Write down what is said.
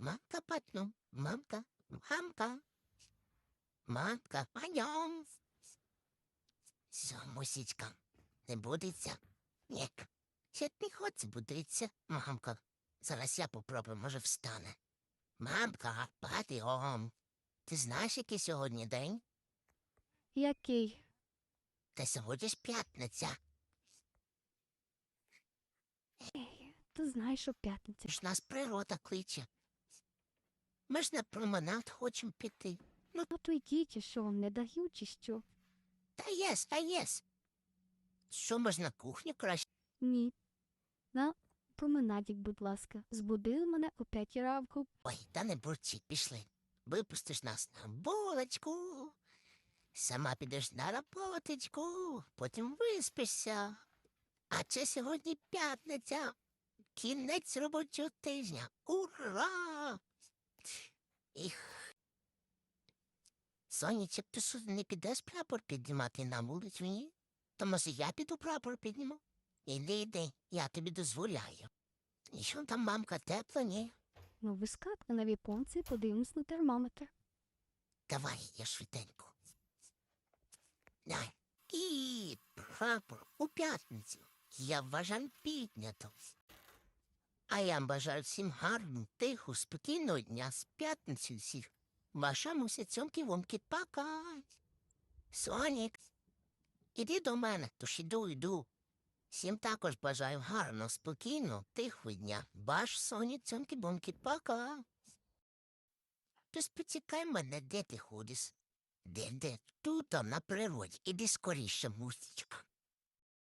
Мамка патну, мамка, мамка. Мамка, аньон. Все, мусічка, не будеться? Ні. Ще не хоче будеться, мамка. Зараз я попробую, може встане. Мамка, падіом. Ти знаєш, який сьогодні день? Який? Та сьогодні ж п'ятниця. Ти знаєш, що п'ятниця. Ж нас природа кличе. Ми ж на променад хочемо піти. Ну, то діти, що вам не дають, чи що? Та єс, та єс. Що може на кухні краще? Ні. На променадік, будь ласка. Збудили мене о п'ятій ранку. Ой, та не бурчи, пішли. Випустиш нас на булочку. Сама підеш на роботочку, потім виспишся. А це сьогодні п'ятниця. Кінець робочого тижня. Ура! Їх. Сонечек, ти що не підеш прапор піднімати на вулицю, ні? То може я піду прапор підніму? Іди, іди, я тобі дозволяю. І що там мамка тепла, ні? Ну, вискатка на віконці, подивимось на термометр. Давай, я швиденько. Дай. І прапор у п'ятницю. Я вважаю піднято. А я бажаю всім гарного, тихого, спокійного дня з п'ятниці всіх. Ваша муся цьомки вомки пока. Сонік, іди до мене, тож іду, іду. Всім також бажаю гарного, спокійного, тихого дня. Ваш Сонік цьомки бомки пока. То спочекай мене, де ти ходиш? Де, де? Тут, на природі. Іди скоріше, мустічка.